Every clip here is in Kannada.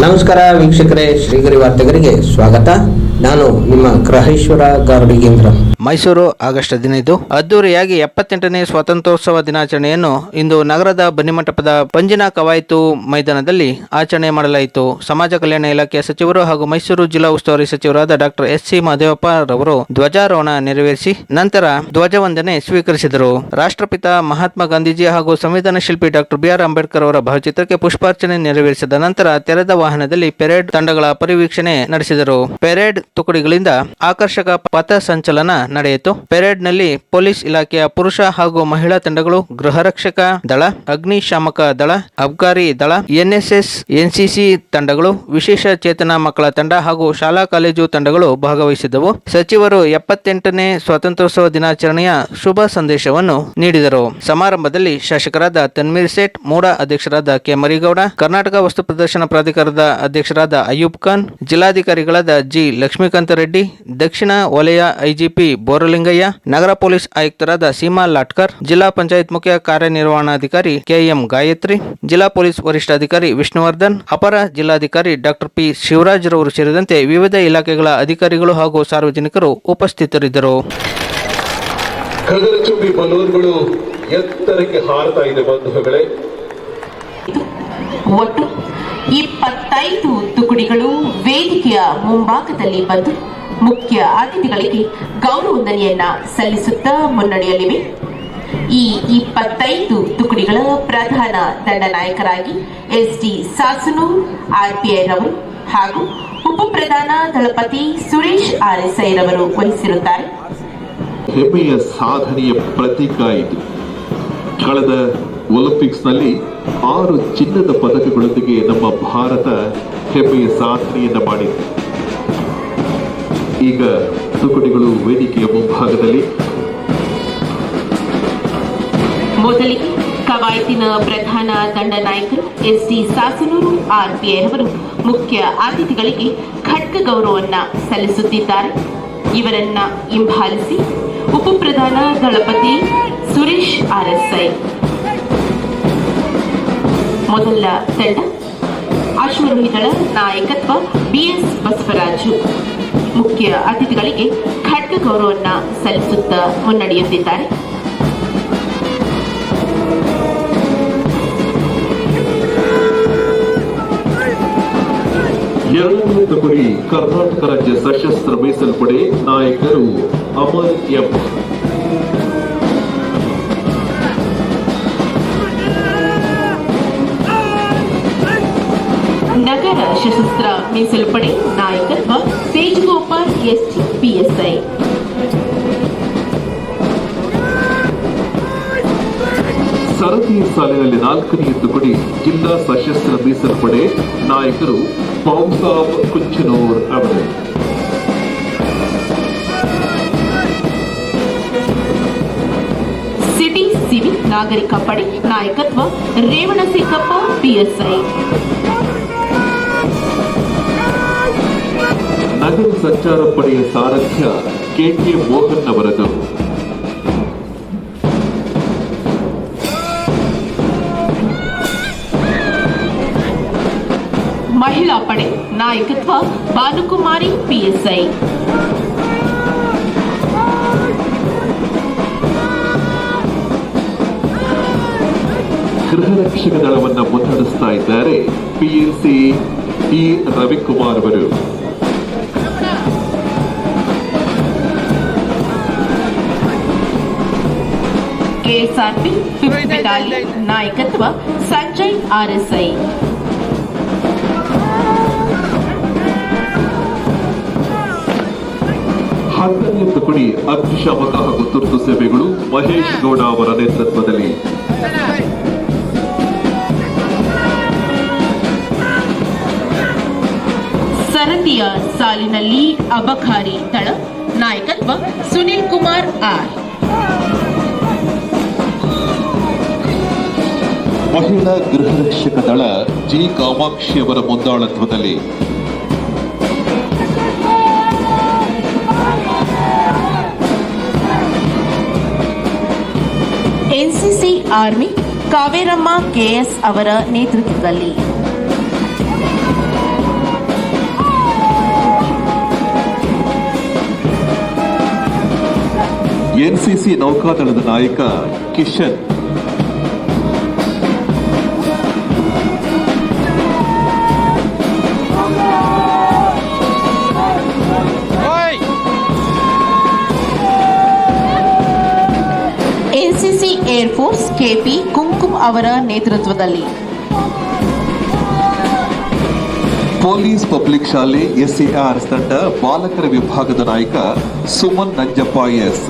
ನಮಸ್ಕಾರ ವೀಕ್ಷಕರೇ, ಶ್ರೀಗರಿ ವಾರ್ತೆಗರಿಗೆ ಸ್ವಾಗತ. ನಾನು ನಿಮ್ಮ ಗ್ರಹೇಶ್ವರ ಗಾರುಡಿಗೇಂದ್ರ. ಮೈಸೂರು ಆಗಸ್ಟ್ ಹದಿನೈದು. ಅದ್ದೂರಿಯಾಗಿ ಎಪ್ಪತ್ತೆಂಟನೇ ಸ್ವಾತಂತ್ರ್ಯೋತ್ಸವ ದಿನಾಚರಣೆಯನ್ನು ಇಂದು ನಗರದ ಬನ್ನಿಮಂಟಪದ ಪಂಜಿನ ಕವಾಯಿತು ಮೈದಾನದಲ್ಲಿ ಆಚರಣೆ ಮಾಡಲಾಯಿತು. ಸಮಾಜ ಕಲ್ಯಾಣ ಇಲಾಖೆಯ ಸಚಿವರು ಹಾಗೂ ಮೈಸೂರು ಜಿಲ್ಲಾ ಉಸ್ತುವಾರಿ ಸಚಿವರಾದ ಡಾಕ್ಟರ್ ಎಸ್. ಸಿ. ಮಹದೇವಪ್ಪ ರವರು ಧ್ವಜಾರೋಹಣ ನೆರವೇರಿಸಿ ನಂತರ ಧ್ವಜವಂದನೆ ಸ್ವೀಕರಿಸಿದರು. ರಾಷ್ಟ್ರಪಿತ ಮಹಾತ್ಮ ಗಾಂಧೀಜಿ ಹಾಗೂ ಸಂವಿಧಾನ ಶಿಲ್ಪಿ ಡಾಕ್ಟರ್ ಬಿಆರ್ ಅಂಬೇಡ್ಕರ್ ಅವರ ಭಾವಚಿತ್ರಕ್ಕೆ ಪುಷ್ಪಾರ್ಚನೆ ನೆರವೇರಿಸಿದ ನಂತರ ತೆರೆದ ವಾಹನದಲ್ಲಿ ಪೆರೇಡ್ ತಂಡಗಳ ಪರಿವೀಕ್ಷಣೆ ನಡೆಸಿದರು. ಪೆರೇಡ್ ತುಕಡಿಗಳಿಂದ ಆಕರ್ಷಕ ಪಥ ಸಂಚಲನ ನಡೆಯಿತು. ಪೆರೇಡ್ನಲ್ಲಿ ಪೊಲೀಸ್ ಇಲಾಖೆಯ ಪುರುಷ ಹಾಗೂ ಮಹಿಳಾ ತಂಡಗಳು, ಗೃಹ ರಕ್ಷಕ ದಳ, ಅಗ್ನಿಶಾಮಕ ದಳ ಅಬ್ಕಾರಿ ದಳ, ಎನ್ಎಸ್ಎಸ್, ಎನ್ಸಿಸಿ ತಂಡಗಳು, ವಿಶೇಷ ಚೇತನ ಮಕ್ಕಳ ತಂಡ ಹಾಗೂ ಶಾಲಾ ಕಾಲೇಜು ತಂಡಗಳು ಭಾಗವಹಿಸಿದ್ದವು ಸಚಿವರು ಎಪ್ಪತ್ತೆಂಟನೇ ಸ್ವಾತಂತ್ರ್ಯೋತ್ಸವ ದಿನಾಚರಣೆಯ ಶುಭ ಸಂದೇಶವನ್ನು ನೀಡಿದರು. ಸಮಾರಂಭದಲ್ಲಿ ಶಾಸಕರಾದ ತನ್ಮೀರ್ ಸೇಠ್, ಮೂಡ ಅಧ್ಯಕ್ಷರಾದ ಕೆ. ಮರಿಗೌಡ, ಕರ್ನಾಟಕ ವಸ್ತು ಪ್ರದರ್ಶನ ಪ್ರಾಧಿಕಾರದ ಅಧ್ಯಕ್ಷರಾದ ಅಯೂಬ್ ಖಾನ್ ಜಿಲ್ಲಾಧಿಕಾರಿಗಳಾದ ಜಿ ಲಕ್ಷ್ಮೀಕಾಂತ ರೆಡ್ಡಿ ದಕ್ಷಿಣ ವಲಯ ಐಜಿಪಿ ಬೋರಲಿಂಗಯ್ಯ ನಗರ ಪೊಲೀಸ್ ಆಯುಕ್ತರಾದ ಸೀಮಾ ಲಾಟ್ಕರ್ ಜಿಲ್ಲಾ ಪಂಚಾಯತ್ ಮುಖ್ಯ ಕಾರ್ಯನಿರ್ವಹಣಾಧಿಕಾರಿ ಕೆಎಂ ಗಾಯತ್ರಿ ಜಿಲ್ಲಾ ಪೊಲೀಸ್ ವರಿಷ್ಠಾಧಿಕಾರಿ ವಿಷ್ಣುವರ್ಧನ್ ಅಪರ ಜಿಲ್ಲಾಧಿಕಾರಿ ಡಾಕ್ಟರ್ ಪಿ ಶಿವರಾಜ್ ರವರು ಸೇರಿದಂತೆ ವಿವಿಧ ಇಲಾಖೆಗಳ ಅಧಿಕಾರಿಗಳು ಹಾಗೂ ಸಾರ್ವಜನಿಕರು ಉಪಸ್ಥಿತರಿದ್ದರು. ಬಲೂನ್ಗಳು ಎತ್ತರಕ್ಕೆ ಹಾರತಾ ಇದೆ ಬಂಧುಗಳೇ. ಒಟ್ಟು ಇಪ್ಪತ್ತೈದು ತುಕುಡಿಗಳು ವೇದಿಕೆಯ ಮುಂಭಾಗದಲ್ಲಿ ಬಂದು ಮುಖ್ಯ ಅತಿಥಿಗಳಿಗೆ ಗೌರವಂದನೆಯನ್ನ ಸಲ್ಲಿಸುತ್ತಾ ಮುನ್ನಡೆಯಲಿವೆ ಈ ಇಪ್ಪತ್ತೈದು ತುಕುಡಿಗಳ ಪ್ರಧಾನ ದಂಡನಾಯಕರಾಗಿ ಎಸ್ ಡಿ ಸಾಸನೂರ್ ಆರ್ಪಿಐ ರವರು ಹಾಗೂ ಉಪಪ್ರಧಾನ ದಳಪತಿ ಸುರೇಶ್ ಆರ್ ಎಸ್ ಐ ರವರು ವಹಿಸಿರುತ್ತಾರೆ. ಹೆಮ್ಮೆಯ ಸಾಧನೆಯ ಪ್ರತೀಕ ಇದು. ಕಳೆದ ಒಲಿಂಪಿಕ್ಸ್ನಲ್ಲಿ ಆರು ಚಿನ್ನದ ಪದಕಗಳೊಂದಿಗೆ ನಮ್ಮ ಭಾರತ ಹೆಮ್ಮೆಯ ಸಾಧನೆಯನ್ನ ಮಾಡಿದೆ. ಈಗ ತುಕಡಿಗಳು ವೇದಿಕೆಯ ಮುಂಭಾಗದಲ್ಲಿ. ಮೊದಲಿಗೆ ಕವಾಯತಿನ ಪ್ರಧಾನ ದಂಡನಾಯಕರು ಎಸ್ ಸಿ ಸಾಸನೂರು ಆರ್ಪಿಐ ಅವರು ಮುಖ್ಯ ಅತಿಥಿಗಳಿಗೆ ಖಡ್ಗ ಗೌರವವನ್ನ ಸಲ್ಲಿಸುತ್ತಿದ್ದಾರೆ. ಇವರನ್ನ ಹಿಂಬಾಲಿಸಿ ಉಪಪ್ರಧಾನ ದಳಪತಿ ಸುರೇಶ್ ಆರ್ಎಸ್ಐ ಮೊದಲ ತಂಡ ಅಶ್ವರೋಹಿಗಳ ನಾಯಕತ್ವ ಬಿಎಸ್ ಬಸವರಾಜು. ಮುಖ್ಯ ಅತಿಥಿಗಳಿಗೆ ಖಡ್ಗ ಗೌರವವನ್ನು ಸಲ್ಲಿಸುತ್ತಾ ಮುನ್ನಡೆಯುತ್ತಿದ್ದಾರೆ. ಎರಡನೇ ತುಕಡಿ ಕರ್ನಾಟಕ ರಾಜ್ಯ ಸಶಸ್ತ್ರ ಮೀಸಲು ನಾಯಕರು ಅಮರ್ ಎಂ. ನಗರ ಸಶಸ್ತ್ರ ಮೀಸಲು ಪಡೆ ನಾಯಕತ್ವ ತೇಜಗೋಪಾಲ್ ಎಸ್ ಪಿಎಸ್ಐ. ಸರತಿ ಸಾಲಿನಲ್ಲಿ ನಾಲ್ಕನೇ ತುಕಡಿ ಜಿಲ್ಲಾ ಸಶಸ್ತ್ರ ಮೀಸಲು ಪಡೆ ನಾಯಕರು ಪೌಸಾಬ್ ಕುಂಚನೂರ್ ಅವರು. ಸಿಟಿ ಸಿವಿಲ್ ನಾಗರಿಕ ಪಡೆ ನಾಯಕತ್ವ ರೇವಣಸಿದ್ದಪ್ಪ ಪಿಎಸ್ಐ. ನಗರ ಸಂಚಾರ ಪಡೆಯ ಸಾರಥ್ಯ ಕೆಕೆ ಮೋಹನ್ ಅವರದು. ಮಹಿಳಾ ಪಡೆ ನಾಯಕತ್ವ ಭಾನುಕುಮಾರಿ ಪಿಎಸ್ಐ ಗೃಹ ರಕ್ಷಕ ದಳವನ್ನು ಮುನ್ನಡೆಸ್ತಾ ಇದ್ದಾರೆ ಪಿಎಸ್ಸಿ ಟಿ ರವಿಕುಮಾರ್ ಅವರು. ಕೆಎಸ್ಆರ್ಪಿ ಫಿಫ್ತ್ ಬೆಟಾಲಿಯನ್ ನಾಯಕತ್ವ ಸಂಜಯ್ ಆರ್ಎಸ್ಐ. ಹತ್ತನೇ ತುಕಡಿ ಅಗ್ನಿಶಾಮಕ ಹಾಗೂ ತುರ್ತು ಸೇವೆಗಳು ಮಹೇಶ್ ಗೌಡ ಅವರ ನೇತೃತ್ವದಲ್ಲಿ. ಸರತಿಯ ಸಾಲಿನಲ್ಲಿ ಅಬಕಾರಿ ತಳ ನಾಯಕತ್ವ ಸುನಿಲ್ ಕುಮಾರ್ ಆರ್. ಮಹಿಳಾ ಗೃಹ ರಕ್ಷಕ ದಳ ಜಿ. ಕಾಮಾಕ್ಷಿ ಅವರ ಮುಂದಾಳತ್ವದಲ್ಲಿ. ಎನ್ಸಿಸಿ ಆರ್ಮಿ ಕಾವೇರಮ್ಮ ಕೆಎಸ್ ಅವರ ನೇತೃತ್ವದಲ್ಲಿ. ಎನ್ಸಿಸಿ ನೌಕಾದಳದ ನಾಯಕ ಕಿಶನ್ ಏರ್ಫೋರ್ಸ್ ಕೆಪಿ ಕುಂಕುಮ್ ಅವರ ನೇತೃತ್ವದಲ್ಲಿ. ಪೊಲೀಸ್ ಪಬ್ಲಿಕ್ ಶಾಲೆ ಎಸ್ಎಆರ್ ತಂಡ ಬಾಲಕರ ವಿಭಾಗದ ನಾಯಕ Suman Nanjappa S.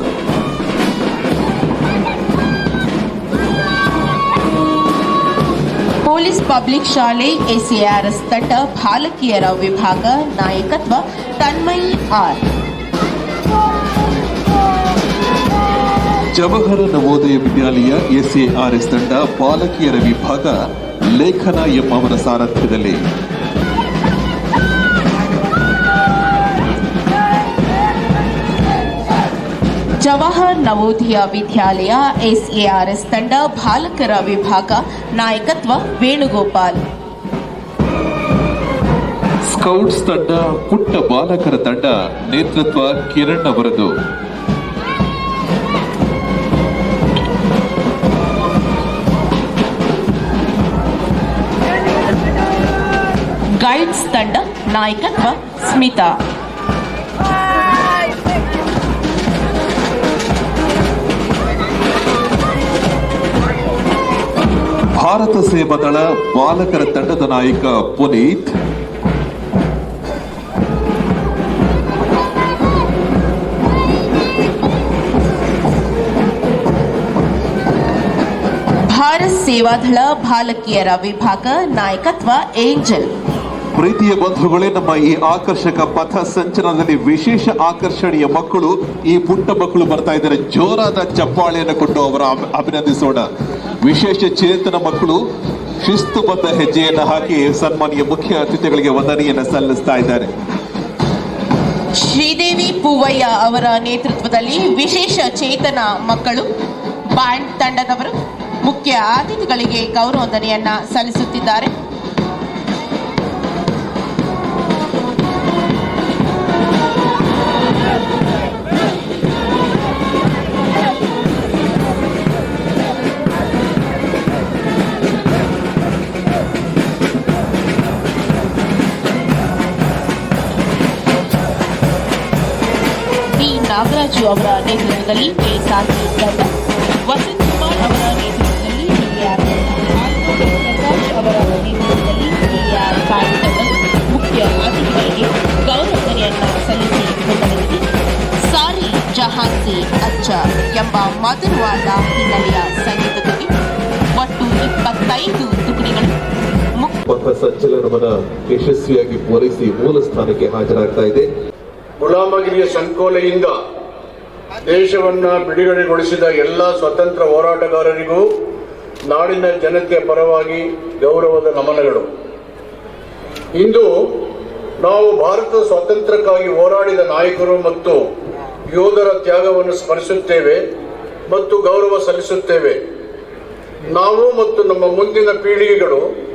Police public ಶಾಲೆ ಎಸ್ಎಆರ್ಎಸ್ ತಂಡ ಬಾಲಕಿಯರ ವಿಭಾಗ ನಾಯಕತ್ವ ತನ್ಮಯಿ ಆರ್. ಜವಹರ ನವೋದಯ ವಿದ್ಯಾಲಯ ಎಸ್ಎಆರ್ಎಸ್ ತಂಡ ಬಾಲಕಿಯರ ವಿಭಾಗ ಲೇಖನ ಎಂ ಅವರ ಸಾರಥ್ಯದಲ್ಲಿ. ಜವಾಹರ್ ನವೋದಯ ವಿದ್ಯಾಲಯ ಎಸ್ಎಆರ್ಎಸ್ ತಂಡ ಬಾಲಕರ ವಿಭಾಗ ನಾಯಕತ್ವ ವೇಣುಗೋಪಾಲ್. ಸ್ಕೌಟ್ಸ್ ತಂಡ ಪುಟ್ಟ ಬಾಲಕರ ತಂಡ ನೇತೃತ್ವ ಕಿರಣ್ ಅವರದು. ಗೈಡ್ಸ್ ತಂಡ ನಾಯಕತ್ವ ಸ್ಮಿತಾ. ಭಾರತ ಸೇವಾ ದಳ ಬಾಲಕರ ತಂಡದ ನಾಯಕ ಪುನೀತ್. ಭಾರತ್ ಸೇವಾದಳ ಬಾಲಕಿಯರ ವಿಭಾಗ ನಾಯಕತ್ವ ಏಂಜಲ್. ಪ್ರೀತಿಯ ಬಂಧುಗಳೇ, ನಮ್ಮ ಈ ಆಕರ್ಷಕ ಪಥ ಸಂಚಲನದಲ್ಲಿ ವಿಶೇಷ ಆಕರ್ಷಣೀಯ ಮಕ್ಕಳು, ಈ ಪುಟ್ಟ ಮಕ್ಕಳು ಬರ್ತಾ ಇದ್ದಾರೆ. ಜೋರಾದ ಚಪ್ಪಾಳೆಯನ್ನು ಕೊಟ್ಟು ಅವರ ಅಭಿನಂದಿಸೋಣ. ವಿಶೇಷ ಚೇತನ ಮಕ್ಕಳು ಶಿಸ್ತುಬದ್ಧ ಹೆಜ್ಜೆಯನ್ನು ಹಾಕಿ ಸನ್ಮಾನ್ಯ ಮುಖ್ಯ ಅತಿಥಿಗಳಿಗೆ ವಂದನೆಯನ್ನು ಸಲ್ಲಿಸ್ತಾ ಇದ್ದಾರೆ. ಶ್ರೀದೇವಿ ಪೂವಯ್ಯ ಅವರ ನೇತೃತ್ವದಲ್ಲಿ ವಿಶೇಷ ಚೇತನ ಮಕ್ಕಳು, ಬ್ಯಾಂಡ್ ತಂಡದವರು ಮುಖ್ಯ ಅತಿಥಿಗಳಿಗೆ ಗೌರವಧನೆಯನ್ನ ಸಲ್ಲಿಸುತ್ತಿದ್ದಾರೆ. ನಾಗರಾಜು ಅವರ ನೇತೃತ್ವದಲ್ಲಿ ಕೆಎಸ್ಆರ್ಪಿ ತಂಡ ವಸಂತ್ ಕುಮಾರ್ ಅವರ ನೇತೃತ್ವದಲ್ಲಿ ಡಿಆರ್ ಪ್ರಕಾಶ್ ಅವರ ನೇತೃತ್ವದಲ್ಲಿ ಡಿಆರ್ ಬ್ಯಾಂಡ್ ತಂಡ ಮುಖ್ಯ ಅತಿಥಿಗಳಿಗೆ ಗೌರವಧನೆಯನ್ನ ಸಲ್ಲಿಸಿ ಬೆಂಬಲಿಸಿದೆ ಸಾರಿ ಜಹಾನ್ಸಿ ಅಚ್ಚ ಎಂಬ ಮಧುರವಾದ ಹಿನ್ನೆಲೆಯ ಸಂಗೀತದಲ್ಲಿ ಒಟ್ಟು ಇಪ್ಪತ್ತೈದು ತುಕಡಿಗಳು ಪಥ ಸಂಚಲನವನ್ನ ಯಶಸ್ವಿಯಾಗಿ ಪೂರೈಸಿ ಮೂಲ ಸ್ಥಾನಕ್ಕೆ ಹಾಜರಾಗ್ತಾ ಇದೆ. ಗುಲಾಮಗಿರಿಯ ಸಂಕೋಲೆಯಿಂದ ದೇಶವನ್ನ ಬಿಡುಗಡೆಗೊಳಿಸಿದ ಎಲ್ಲ ಸ್ವತಂತ್ರ ಹೋರಾಟಗಾರರಿಗೂ ನಾಡಿನ ಜನತೆಯ ಪರವಾಗಿ ಗೌರವದ ನಮನಗಳು. ಇಂದು ನಾವು ಭಾರತ ಸ್ವಾತಂತ್ರ್ಯಕ್ಕಾಗಿ ಹೋರಾಡಿದ ನಾಯಕರು ಮತ್ತು ಯೋಧರ ತ್ಯಾಗವನ್ನು ಸ್ಮರಿಸುತ್ತೇವೆ ಮತ್ತು ಗೌರವ ಸಲ್ಲಿಸುತ್ತೇವೆ. ನಾವು ಮತ್ತು ನಮ್ಮ ಮುಂದಿನ ಪೀಳಿಗೆಗಳು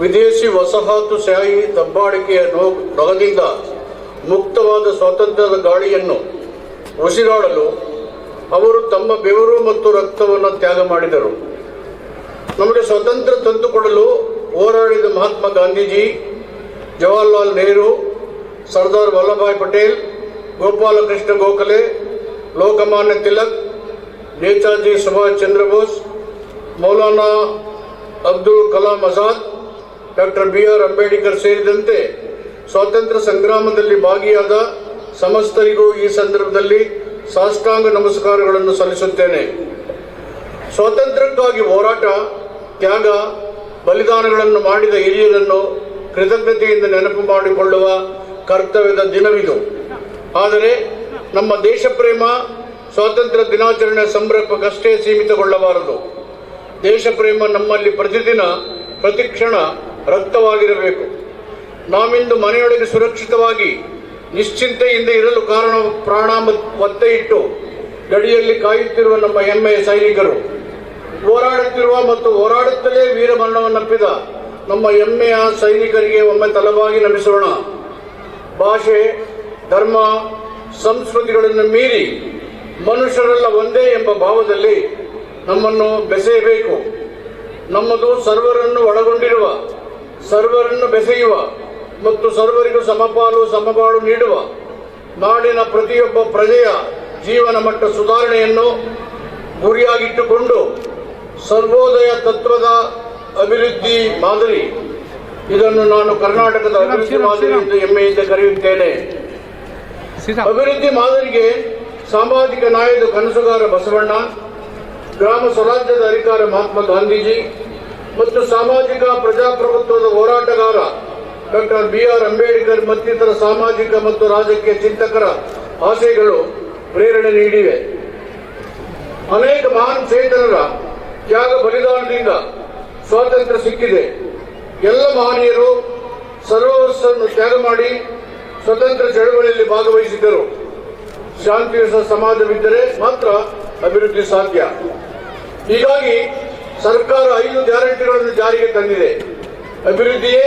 ವಿದೇಶಿ ವಸಾಹತುಶಾಹಿ ದಬ್ಬಾಳಿಕೆಯ ನೊ- ನೊಗದಿಂದ ಮುಕ್ತವಾದ ಸ್ವಾತಂತ್ರ್ಯದ ಗಾಳಿಯನ್ನು ಉಸಿರಾಡಲು ಅವರು ತಮ್ಮ ಬೆವರು ಮತ್ತು ರಕ್ತವನ್ನು ತ್ಯಾಗ ಮಾಡಿದರು. ನಮಗೆ ಸ್ವಾತಂತ್ರ್ಯ ತಂದುಕೊಡಲು ಹೋರಾಡಿದ Mahatma Gandhiji, Jawaharlal Nehru, Sardar Vallabhbhai Patel, Gopalakrishna Gokhale, Lokmanya Tilak, Netaji Subhash Chandra Bose, Maulana Abdul Kalam Azad, doctor B R Ambedkar ಸೇರಿದಂತೆ ಸ್ವಾತಂತ್ರ್ಯ ಸಂಗ್ರಾಮದಲ್ಲಿ ಭಾಗಿಯಾದ ಸಮಸ್ತರಿಗೂ ಈ ಸಂದರ್ಭದಲ್ಲಿ ಸಾಷ್ಟಾಂಗ ನಮಸ್ಕಾರಗಳನ್ನು ಸಲ್ಲಿಸುತ್ತೇನೆ. ಸ್ವಾತಂತ್ರ್ಯಕ್ಕಾಗಿ ಹೋರಾಟ, ತ್ಯಾಗ, ಬಲಿದಾನಗಳನ್ನು ಮಾಡಿದ ಹಿರಿಯರನ್ನು ಕೃತಜ್ಞತೆಯಿಂದ ನೆನಪು ಮಾಡಿಕೊಳ್ಳುವ ಕರ್ತವ್ಯದ ದಿನವಿದು. ಆದರೆ ನಮ್ಮ ದೇಶ ಪ್ರೇಮ ಸ್ವಾತಂತ್ರ್ಯ ದಿನಾಚರಣೆ ಸಂಭ್ರಮಕ್ಕಷ್ಟೇ ಸೀಮಿತಗೊಳ್ಳಬಾರದು. ದೇಶ ಪ್ರೇಮ ನಮ್ಮಲ್ಲಿ ಪ್ರತಿದಿನ, ಪ್ರತಿಕ್ಷಣ ರಕ್ತವಾಗಿರಬೇಕು. ನಾವಿಂದು ಮನೆಯೊಳಗೆ ಸುರಕ್ಷಿತವಾಗಿ ನಿಶ್ಚಿಂತೆಯಿಂದ ಇರಲು ಕಾರಣ ಪ್ರಾಣ ಒತ್ತೆ ಇಟ್ಟು ಗಡಿಯಲ್ಲಿ ಕಾಯುತ್ತಿರುವ ನಮ್ಮ ಹೆಮ್ಮೆಯ ಸೈನಿಕರು, ಹೋರಾಡುತ್ತಿರುವ ಮತ್ತು ಹೋರಾಡುತ್ತಲೇ ವೀರಮರಣವನ್ನಪ್ಪಿದ ನಮ್ಮ ಹೆಮ್ಮೆಯ ಸೈನಿಕರಿಗೆ ಒಮ್ಮೆ ತಲವಾಗಿ ನಮಿಸೋಣ. ಭಾಷೆ, ಧರ್ಮ, ಸಂಸ್ಕೃತಿಗಳನ್ನು ಮೀರಿ ಮನುಷ್ಯರೆಲ್ಲ ಒಂದೇ ಎಂಬ ಭಾವದಲ್ಲಿ ನಮ್ಮನ್ನು ಬೆಸೆಯಬೇಕು. ನಮ್ಮದು ಸರ್ವರನ್ನು ಒಳಗೊಂಡಿರುವ, ಸರ್ವರನ್ನು ಬೆಸೆಯುವ ಮತ್ತು ಸರ್ವರಿಗೂ ಸಮಪಾಲು ಸಮಬಾಳು ನೀಡುವ ನಾಡಿನ ಪ್ರತಿಯೊಬ್ಬ ಪ್ರಜೆಯ ಜೀವನ ಮಟ್ಟ ಸುಧಾರಣೆಯನ್ನು ಗುರಿಯಾಗಿಟ್ಟುಕೊಂಡು ಸರ್ವೋದಯ ತತ್ವದ ಅಭಿವೃದ್ಧಿ ಮಾದರಿ. ಇದನ್ನು ನಾನು ಕರ್ನಾಟಕದ ಅಭಿವೃದ್ಧಿ ಮಾದರಿ ಎಂದು ಹೆಮ್ಮೆಯಿಂದ ಕರೆಯುತ್ತೇನೆ. ಅಭಿವೃದ್ಧಿ ಮಾದರಿಗೆ ಸಾಮಾಜಿಕ ನಾಯಕ ಕನಸುಗಾರ ಬಸವಣ್ಣ ಗ್ರಾಮ ಸ್ವರಾಜ್ಯದ ಅಧಿಕಾರ ಮಹಾತ್ಮ ಗಾಂಧೀಜಿ ಮತ್ತು ಸಾಮಾಜಿಕ ಪ್ರಜಾಪ್ರಭುತ್ವದ ಹೋರಾಟಗಾರ ಡಾಕ್ಟರ್ ಬಿ ಆರ್ ಅಂಬೇಡ್ಕರ್ ಮತ್ತಿತರ ಸಾಮಾಜಿಕ ಮತ್ತು ರಾಜಕೀಯ ಚಿಂತಕರ ಆಸೆಗಳು ಪ್ರೇರಣೆ ನೀಡಿವೆ. ಅನೇಕ ಮಹಾನ್ ಚೇತನರ ತ್ಯಾಗ ಬಲಿದಾನದಿಂದ ಸ್ವಾತಂತ್ರ್ಯ ಸಿಕ್ಕಿದೆ. ಎಲ್ಲ ಮಹನೀಯರು ಸರ್ವಸ್ವನ್ನು ತ್ಯಾಗ ಮಾಡಿ ಸ್ವತಂತ್ರ ಚಳವಳಿಯಲ್ಲಿ ಭಾಗವಹಿಸಿದ್ದರು. ಶಾಂತಿಯುತ ಸಮಾಜವಿದ್ದರೆ ಮಾತ್ರ ಅಭಿವೃದ್ಧಿ ಸಾಧ್ಯ. ಹೀಗಾಗಿ ಸರ್ಕಾರ ಐದು ಗ್ಯಾರಂಟಿಗಳನ್ನು ಜಾರಿಗೆ ತಂದಿದೆ. ಅಭಿವೃದ್ಧಿಯೇ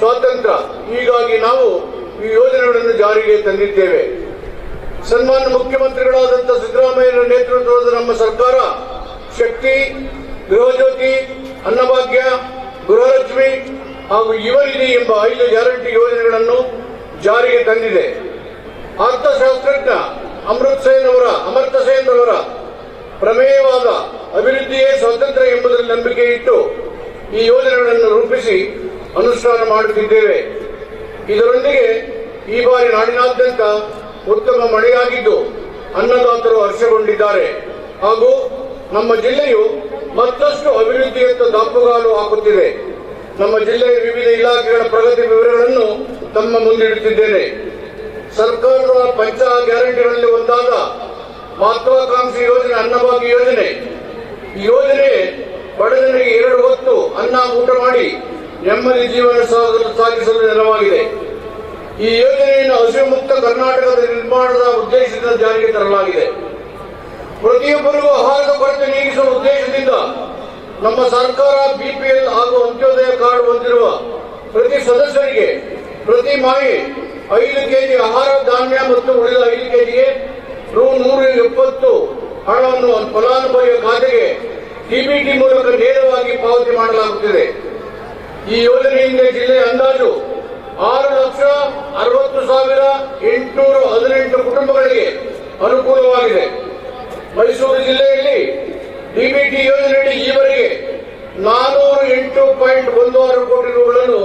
ಸ್ವಾತಂತ್ರ್ಯ. ಹೀಗಾಗಿ ನಾವು ಈ ಯೋಜನೆಗಳನ್ನು ಜಾರಿಗೆ ತಂದಿದ್ದೇವೆ. ಸನ್ಮಾನ್ಯ ಮುಖ್ಯಮಂತ್ರಿಗಳಾದಂಥ ಸಿದ್ದರಾಮಯ್ಯರ ನೇತೃತ್ವದ ನಮ್ಮ ಸರ್ಕಾರ, ಶಕ್ತಿ ಗೃಹಜ್ಯೋತಿ ಅನ್ನಭಾಗ್ಯ, ಗೃಹಲಕ್ಷ್ಮಿ ಹಾಗೂ ಯುವನಿಧಿ ಎಂಬ ಐದು ಗ್ಯಾರಂಟಿ ಯೋಜನೆಗಳನ್ನು ಜಾರಿಗೆ ತಂದಿದೆ. ಅರ್ಥಶಾಸ್ತ್ರಜ್ಞ ಅಮೃತ್ ಸೇನ್ ಅವರ ಅಮರ್ತ ಸೇನ್ ಅವರ ಪ್ರಮೇಯವಾದ ಅಭಿವೃದ್ಧಿಯೇ ಸ್ವಾತಂತ್ರ್ಯ ಎಂಬುದರಲ್ಲಿ ನಂಬಿಕೆ ಇಟ್ಟು ಈ ಯೋಜನೆಗಳನ್ನು ರೂಪಿಸಿ ಅನುಷ್ಠಾನ ಮಾಡುತ್ತಿದ್ದೇವೆ. ಇದರೊಂದಿಗೆ ಈ ಬಾರಿ ನಾಡಿನಾದ್ಯಂತ ಉತ್ತಮ ಮಳೆಯಾಗಿದ್ದು ಅನ್ನದಾತರು ಹರ್ಷಗೊಂಡಿದ್ದಾರೆ. ಹಾಗೂ ನಮ್ಮ ಜಿಲ್ಲೆಯು ಮತ್ತಷ್ಟು ಅಭಿವೃದ್ಧಿಯತ್ತ ದಾಪುಗಾಲು ಹಾಕುತ್ತಿದೆ. ನಮ್ಮ ಜಿಲ್ಲೆಯ ವಿವಿಧ ಇಲಾಖೆಗಳ ಪ್ರಗತಿ ವಿವರಗಳನ್ನು ತಮ್ಮ ಮುಂದಿಡುತ್ತಿದ್ದೇನೆ. ಸರ್ಕಾರದ ಪಂಚ ಗ್ಯಾರಂಟಿಗಳಲ್ಲಿ ಒಂದಾದ ಮಹತ್ವಾಕಾಂಕ್ಷಿ ಯೋಜನೆ ಅನ್ನಭಾಗ್ಯ ಯೋಜನೆ. ಈ ಯೋಜನೆ ಬಡಜನರಿಗೆ ಎರಡು ಹೊತ್ತು ಅನ್ನ ಊಟ ಮಾಡಿ ನೆಮ್ಮದಿ ಜೀವನ ಸಾಗಿಸಲು ನೆರವಾಗಿದೆ. ಈ ಯೋಜನೆಯನ್ನು ಹಸಿವುಮುಕ್ತ ಕರ್ನಾಟಕದ ನಿರ್ಮಾಣದ ಉದ್ದೇಶದಿಂದ ಜಾರಿಗೆ ತರಲಾಗಿದೆ. ಪ್ರತಿಯೊಬ್ಬರಿಗೂ ಆಹಾರದ ಕೊರತೆ ನೀಗಿಸುವ ಉದ್ದೇಶದಿಂದ ನಮ್ಮ ಸರ್ಕಾರ ಬಿಪಿಎಲ್ ಹಾಗೂ ಅಂತ್ಯೋದಯ ಕಾರ್ಡ್ ಹೊಂದಿರುವ ಪ್ರತಿ ಸದಸ್ಯರಿಗೆ ಪ್ರತಿ ಮಾಯಿ ಐದು ಕೆಜಿ ಆಹಾರ, ಧಾನ್ಯ ಮತ್ತು ಉಳಿದ ಐದು ಕೆಜಿಗೆ ರು ನೂರ ಎಪ್ಪತ್ತು ಹಣವನ್ನು ಫಲಾನುಭವಿಯ ಖಾತೆಗೆ ಡಿಬಿಟಿ ಮೂಲಕ ನೇರವಾಗಿ ಪಾವತಿ ಮಾಡಲಾಗುತ್ತಿದೆ. ಈ ಯೋಜನೆಯಿಂದ ಜಿಲ್ಲೆ ಅಂದಾಜು ಆರು ಲಕ್ಷ ಅರವತ್ತು ಸಾವಿರ ಎಂಟುನೂರ ಹದಿನೆಂಟು ಕುಟುಂಬಗಳಿಗೆ ಅನುಕೂಲವಾಗಿದೆ. ಮೈಸೂರು ಜಿಲ್ಲೆಯಲ್ಲಿ ಡಿಬಿಟಿ ಯೋಜನೆಯಡಿ ಈವರೆಗೆ ನಾನೂರ ಎಂಟು ಪಾಯಿಂಟ್ ಒಂದು ಆರು ಕೋಟಿ ರೂಗಳನ್ನು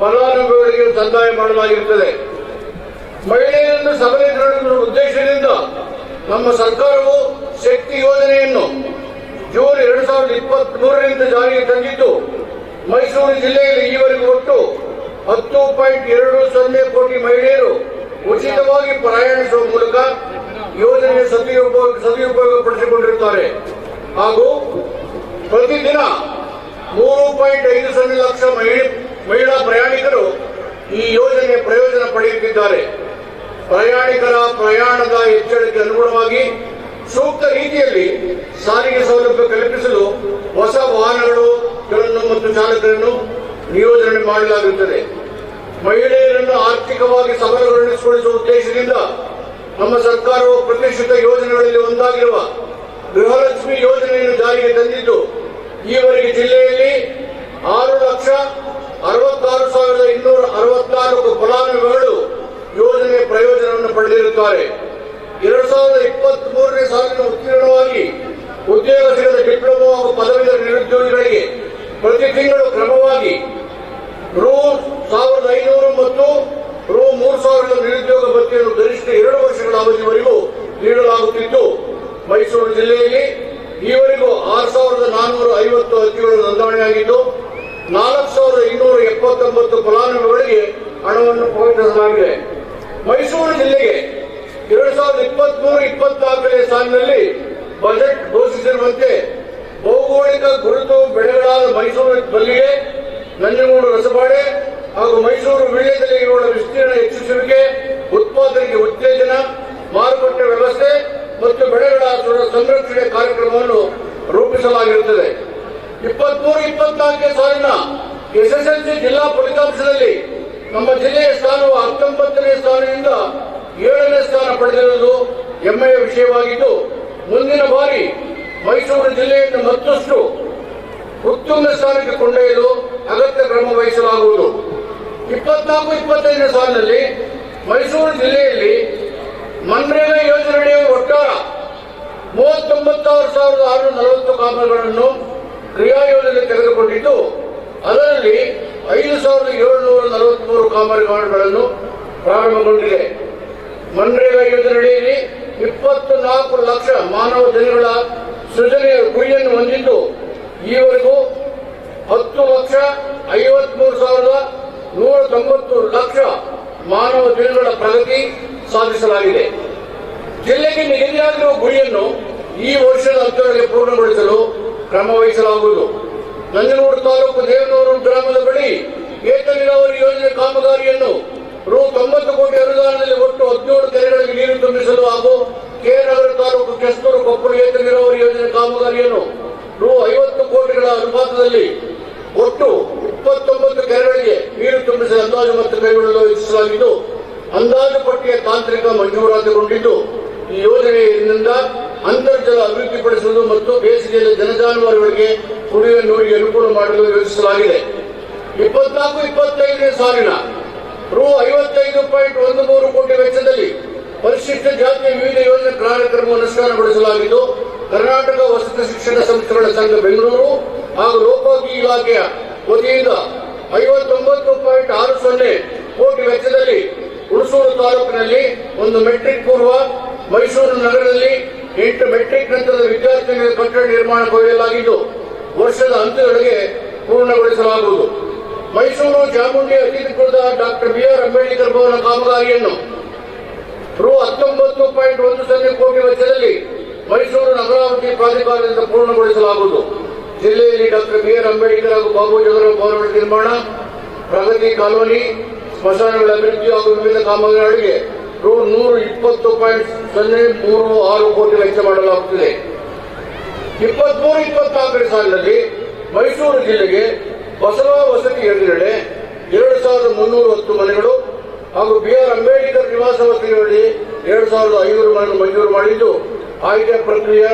ಫಲಾನುಭವಿಗಳಿಗೆ ಸಂದಾಯ ಮಾಡಲಾಗಿರುತ್ತದೆ. ಮಹಿಳೆಯರನ್ನು ಸಬಲೀಕರಣ ಉದ್ದೇಶದಿಂದ ನಮ್ಮ ಸರ್ಕಾರವು ಶಕ್ತಿ ಯೋಜನೆಯನ್ನು ಜೂನ್ ಎರಡು ಸಾವಿರದ ಇಪ್ಪತ್ತ್ ಮೂರರಿಂದ ಜಾರಿಗೆ ತಂದಿದ್ದು ಮೈಸೂರು ಜಿಲ್ಲೆಯಲ್ಲಿ ಈವರೆಗೂ ಒಟ್ಟು ಹತ್ತು ಪಾಯಿಂಟ್ ಎರಡು ಸೊನ್ನೆ ಕೋಟಿ ಮಹಿಳೆಯರು ಉಚಿತವಾಗಿ ಪ್ರಯಾಣಿಸುವ ಮೂಲಕ ಯೋಜನೆ ಸದುಪಯೋಗ ಸದುಪಯೋಗಪಡಿಸಿಕೊಂಡಿರುತ್ತಾರೆ. ಹಾಗೂ ಪ್ರತಿದಿನ ಮೂರು ಪಾಯಿಂಟ್ ಐದು ಸೊನ್ನೆ ಲಕ್ಷ ಮಹಿಳೆ- ಪ್ರಯಾಣಿಕರು ಈ ಯೋಜನೆ ಪ್ರಯೋಜನ ಪಡೆಯುತ್ತಿದ್ದಾರೆ. ಪ್ರಯಾಣಿಕರ ಪ್ರಯಾಣದ ಹೆಚ್ಚಳಕ್ಕೆ ಅನುಗುಣವಾಗಿ ಸೂಕ್ತ ರೀತಿಯಲ್ಲಿ ಸಾರಿಗೆ ಸೌಲಭ್ಯ ಕಲ್ಪಿಸಲು ಹೊಸ ವಾಹನಗಳು ಮತ್ತು ಚಾಲಕರನ್ನು ನಿಯೋಜನೆ ಮಾಡಲಾಗುತ್ತದೆ. ಮಹಿಳೆಯರನ್ನು ಆರ್ಥಿಕವಾಗಿ ಸಬಲಗೊಳಿಸಿಕೊಳ್ಳುವ ಉದ್ದೇಶದಿಂದ ನಮ್ಮ ಸರ್ಕಾರವು ಪ್ರತಿಷ್ಠಿತ ಯೋಜನೆಗಳಲ್ಲಿ ಒಂದಾಗಿರುವ ಗೃಹಲಕ್ಷ್ಮಿ ಯೋಜನೆಯನ್ನು ಜಾರಿಗೆ ತಂದಿದ್ದು, ಈವರೆಗೆ ಜಿಲ್ಲೆಯಲ್ಲಿ ಆರು ಲಕ್ಷ ಅರವತ್ತಾರು ಸಾವಿರದ ಇನ್ನೂರ ಅರವತ್ನಾಲ್ಕು ಫಲಾನುಭವಿಗಳು ಯೋಜನೆಯ ಪ್ರಯೋಜನವನ್ನು ಪಡೆದಿರುತ್ತಾರೆ. ಎರಡ್ ಸಾವಿರದ ಇಪ್ಪತ್ತ್ ಮೂರನೇ ಸಾಲಿನ ಉತ್ತೀರ್ಣವಾಗಿ ಉದ್ಯೋಗ ಸಿಗದ ಡಿಪ್ಲೊಮಾ ಹಾಗೂ ಪದವೀಧರ ನಿರುದ್ಯೋಗಿಗಳಿಗೆ ಪ್ರತಿ ತಿಂಗಳು ಕ್ರಮವಾಗಿ ರೂ ಸಾವಿರದ ಐನೂರು ಮತ್ತು ರೂ ಮೂರು ಸಾವಿರದ ನಿರುದ್ಯೋಗ ಭತ್ಯೆಯನ್ನು ಗರಿಷ್ಠ ಎರಡು ವರ್ಷಗಳ ಅವಧಿವರೆಗೂ ನೀಡಲಾಗುತ್ತಿದ್ದು ಮೈಸೂರು ಜಿಲ್ಲೆಯಲ್ಲಿ ಈವರೆಗೂ ಆರು ಸಾವಿರದ ನಾನ್ನೂರ ಐವತ್ತು ಅರ್ಜಿಗಳು ನೋಂದಣಿಯಾಗಿದ್ದು, ನಾಲ್ಕು ಸಾವಿರದ ಇನ್ನೂರ ಎಪ್ಪತ್ತೊಂಬತ್ತು ಫಲಾನುಭವಿಗಳಿಗೆ ಹಣವನ್ನು ಪಾವತಿಸಲಾಗಿದೆ. ಮೈಸೂರು ಜಿಲ್ಲೆಗೆ ಎರಡು ಸಾವಿರದ ಇಪ್ಪತ್ಮೂರು, ಇಪ್ಪತ್ನಾಲ್ಕನೇ ಸಾಲಿನಲ್ಲಿ ಬಜೆಟ್ ಘೋಷಿಸಿರುವಂತೆ ಭೌಗೋಳಿಕ ಗುರುತು ಬೆಳೆಗಳಾದ ಮೈಸೂರು ಮಲ್ಲಿಗೆ, ನಂಜನಗೂಡು ರಸಬಾಳೆ ಹಾಗೂ ಮೈಸೂರು ವೀಳ್ಯದೆಲೆಗಳ ವಿಸ್ತೀರ್ಣ ಹೆಚ್ಚಿಸುವಿಕೆ, ಉತ್ಪಾದನೆಗೆ ಉತ್ತೇಜನ, ಮಾರುಕಟ್ಟೆ ವ್ಯವಸ್ಥೆ ಮತ್ತು ಬೆಳೆಗಳ ಸಂರಕ್ಷಣೆ ಕಾರ್ಯಕ್ರಮವನ್ನು ರೂಪಿಸಿ ರೂಪಿಸಲಾಗಿರುತ್ತದೆ. ಇಪ್ಪತ್ಮೂರು, ಇಪ್ಪತ್ನಾಲ್ಕನೇ ಸಾಲಿನ ಎಸ್ಎಸ್ಎಲ್ಸಿ ಜಿಲ್ಲಾ ಫಲಿತಾಂಶದಲ್ಲಿ ನಮ್ಮ ಜಿಲ್ಲೆಯ ಸ್ಥಾನವು ಹತ್ತೊಂಬತ್ತನೇ ಸ್ಥಾನದಿಂದ ಏಳನೇ ಸ್ಥಾನ ಪಡೆದಿರುವುದು ಹೆಮ್ಮೆಯ ವಿಷಯವಾಗಿದ್ದು, ಮುಂದಿನ ಬಾರಿ ಮೈಸೂರು ಜಿಲ್ಲೆಯನ್ನು ಮತ್ತಷ್ಟು ಉತ್ತುಂಗ ಸ್ಥಾನಕ್ಕೆ ಕೊಂಡೊಯ್ಯಲು ಅಗತ್ಯ ಕ್ರಮ ವಹಿಸಲಾಗುವುದು. ಇಪ್ಪತ್ನಾಲ್ಕು, ಇಪ್ಪತ್ತೈದನೇ ಸಾಲಿನಲ್ಲಿ ಮೈಸೂರು ಜಿಲ್ಲೆಯಲ್ಲಿ ಮನ್ರೇಗಾ ಯೋಜನೆಯಡಿ ಒಟ್ಟಾರ ಮೂವತ್ತೊಂಬತ್ತಾರು ಸಾವಿರದ ಆರು ನಲವತ್ತು ಕಾಮಗಾರಿಗಳನ್ನು ಕ್ರಿಯಾ ಯೋಜನೆ ತೆಗೆದುಕೊಂಡಿದ್ದು, ಅದರಲ್ಲಿ ಐದು ಸಾವಿರದ ಏಳುನೂರ ನಲವತ್ಮೂರು ಕಾಮಗಾರಿಗಳನ್ನು ಪ್ರಾರಂಭಗೊಂಡಿದೆ. ಮನ್ರೇಗಾ ಯೋಜನೆಯಲ್ಲಿ ಇಪ್ಪತ್ತು ನಾಲ್ಕು ಲಕ್ಷ ಮಾನವ ದಿನಗಳ ಸೃಜನೆಯ ಗುರಿಯನ್ನು ಹೊಂದಿದ್ದು ಈವರೆಗೂ ಹತ್ತು ಲಕ್ಷ ಐವತ್ಮೂರು ಸಾವಿರದ ನೂರ ತೊಂಬತ್ತು ಲಕ್ಷ ಮಾನವ ದಿನಗಳ ಪ್ರಗತಿ ಸಾಧಿಸಲಾಗಿದೆ. ಜಿಲ್ಲೆಗೆ ನಿಗದಿಯಾಗಿರುವ ಗುರಿಯನ್ನು ಈ ವರ್ಷದ ಅಂತ್ಯದಲ್ಲಿ ಪೂರ್ಣಗೊಳಿಸಲು ಕ್ರಮ ವಹಿಸಲಾಗುವುದು. ನಂಜನಗೂಡು ತಾಲೂಕು ದೇವನೂರು ಗ್ರಾಮದ ಬಳಿ ಏತ ನೀರಾವರಿ ಯೋಜನೆ ಕಾಮಗಾರಿಯನ್ನು ರು ತೊಂಬತ್ತು ಕೋಟಿ ಅನುದಾನದಲ್ಲಿ ಒಟ್ಟು ಹದಿನೇಳು ಕೆರೆಗಳಿಗೆ ನೀರು ತುಂಬಿಸಲು ಹಾಗೂ ಕೆ ನಗರ ತಾಲೂಕು ಕೆಸ್ತೂರು ಕೊಪ್ಪಳ ಏತ ನೀರಾವರಿ ಯೋಜನೆ ಕಾಮಗಾರಿಯನ್ನು. ರು ಐವತ್ತು ಕೋಟಿಗಳ ಅನುಪಾತದಲ್ಲಿ ಒಟ್ಟು ಇಪ್ಪತ್ತೊಂಬತ್ತು ಕೆರೆಗಳಿಗೆ ನೀರು ತುಂಬಿಸಲು ಅಂದಾಜು ಮತ್ತು ಕೈಗೊಳ್ಳಲು ಯೋಜಿಸಲಾಗಿದ್ದು ಅಂದಾಜು ಪಟ್ಟಿಯ ತಾಂತ್ರಿಕ ಮಂಜೂರಾತಿಗೊಂಡಿದ್ದು, ಈ ಯೋಜನೆಯಿಂದ ಅಂತರ್ಜಲ ಅಭಿವೃದ್ಧಿಪಡಿಸುವುದು ಮತ್ತು ಬೇಸಿಗೆಯಲ್ಲಿ ಜನಜಾನುವಾರುಗಳಿಗೆ ಕುಡಿಯುವ ನೀರಿಗೆ ಅನುಕೂಲ ಮಾಡಲು ಯೋಜಿಸಲಾಗಿದೆ. ಇಪ್ಪತ್ನಾಲ್ಕು, ಇಪ್ಪತ್ತೈದನೇ ಸಾಲಿನ ರು ಐವತ್ತೈದು ಪಾಯಿಂಟ್ ಒಂದು ಮೂರು ಕೋಟಿ ವೆಚ್ಚದಲ್ಲಿ ಪರಿಶಿಷ್ಟ ಜಾತಿಯ ವಿವಿಧ ಯೋಜನೆ ಕಾರ್ಯಕ್ರಮ ಅನುಷ್ಠಾನಗೊಳಿಸಲಾಗಿದ್ದು, ಕರ್ನಾಟಕ ವಸತಿ ಶಿಕ್ಷಣ ಸಂಸ್ಥೆಗಳ ಸಂಘ ಬೆಂಗಳೂರು ಹಾಗೂ ಲೋಕೋಪಿ ಇಲಾಖೆಯ ವತಿಯಿಂದ ಐವತ್ತೊಂಬತ್ತು ಪಾಯಿಂಟ್ ಆರು ಸೊನ್ನೆ ಕೋಟಿ ವೆಚ್ಚದಲ್ಲಿ ಹುಣಸೂರು ತಾಲೂಕಿನಲ್ಲಿ ಒಂದು ಮೆಟ್ರಿಕ್ ಪೂರ್ವ ಮೈಸೂರು ನಗರದಲ್ಲಿ ಎಂಟು ಮೆಟ್ರಿಕ್ ನಂತರದ ವಿದ್ಯಾರ್ಥಿಗಳ ಕಟ್ಟಡ ನಿರ್ಮಾಣ ಕೊಡಲಾಗಿದ್ದು ವರ್ಷದ ಅಂತ್ಯದೊಳಗೆ ಪೂರ್ಣಗೊಳಿಸಲಾಗುವುದು. Mysuru Chamundi ಅತಿಥಿಕೃತ doctor B R Ambedkar Bhavan ಕಾಮಗಾರಿಯನ್ನು ರು ಹತ್ತೊಂಬತ್ತು ಪಾಯಿಂಟ್ ಒಂದು ಸೊನ್ನೆ ಕೋಟಿ ವೆಚ್ಚದಲ್ಲಿ ಮೈಸೂರು ನಗರಾಭಿವೃದ್ಧಿ ಪ್ರಾಧಿಕಾರದಿಂದ ಪೂರ್ಣಗೊಳಿಸಲಾಗುವುದು. ಜಿಲ್ಲೆಯಲ್ಲಿ ಡಾಕ್ಟರ್ ಬಿ ಆರ್ ಅಂಬೇಡ್ಕರ್ ಹಾಗೂ ಬಾಬು ಜಗರಾವ್ ಭವನಗಳ ನಿರ್ಮಾಣ, ಪ್ರಗತಿ ಕಾಲೋನಿ, ಸ್ಮಶಾನಗಳ ಅಭಿವೃದ್ಧಿ ಹಾಗೂ ವಿವಿಧ ಕಾಮಗಾರಿಗಳಿಗೆ ರು ನೂರ ಇಪ್ಪತ್ತು ಪಾಯಿಂಟ್ ಸೊನ್ನೆ ಮೂರು ಆರು ಕೋಟಿ ವೆಚ್ಚ ಮಾಡಲಾಗುತ್ತಿದೆ. ಇಪ್ಪತ್ಮೂರು ಇಪ್ಪತ್ನಾಲ್ಕನೇ ಸಾಲಿನಲ್ಲಿ ಮೈಸೂರು ಜಿಲ್ಲೆಗೆ ಬಸವ ವಸತಿ ಯೋಜನೆಯಡಿ ಎರಡು ಸಾವಿರದ ಮುನ್ನೂರ ಹತ್ತು ಮನೆಗಳು ಹಾಗೂ ಬಿ ಆರ್ ಅಂಬೇಡ್ಕರ್ ನಿವಾಸ ವಸತಿಗಳಲ್ಲಿ ಎರಡು ಸಾವಿರದ ಐನೂರು ಮನೆಗಳು ಮಂಜೂರು ಮಾಡಿದ್ದು ಆಯ್ಕೆ ಪ್ರಕ್ರಿಯೆ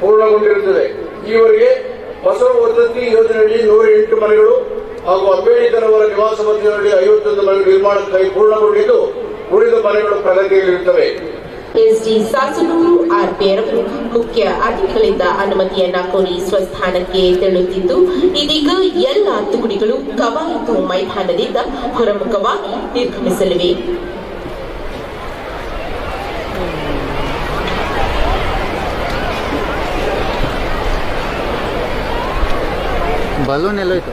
ಪೂರ್ಣಗೊಂಡಿರುತ್ತದೆ. ಈವರೆಗೆ ಬಸವ ವಸತಿ ಯೋಜನೆಯಡಿ ನೂರ ಎಂಟು ಮನೆಗಳು ಹಾಗೂ ಅಂಬೇಡ್ಕರ್ ಅವರ ನಿವಾಸ ವಸತಿಗಳಲ್ಲಿ ಐವತ್ತೊಂದು ಮನೆಗಳು ನಿರ್ಮಾಣ ಕೈ ಪೂರ್ಣಗೊಂಡಿದ್ದು ಉಳಿದ ಮನೆಗಳು ಪ್ರಗತಿಯಲ್ಲಿರುತ್ತವೆ. ಎಸ್ಡಿ ಸಾಸನೂರು ಆರ್ಪಿಯರವರು ಮುಖ್ಯ ಅತಿಥಿಗಳಿಂದ ಅನುಮತಿಯನ್ನ ಕೋರಿ ಸ್ವಸ್ಥಾನಕ್ಕೆ ತೆರಳುತ್ತಿದ್ದು ಇದೀಗ ಎಲ್ಲ ತುಕಡಿಗಳು ಕವಾಯತು ಮೈದಾನದಿಂದ ಹೊರಮುಖವಾಗಿ ನಿರ್ಗಮಿಸಲಿವೆ. ಬಲೂನ್ ಎಲ್ಲೋಯ್ತು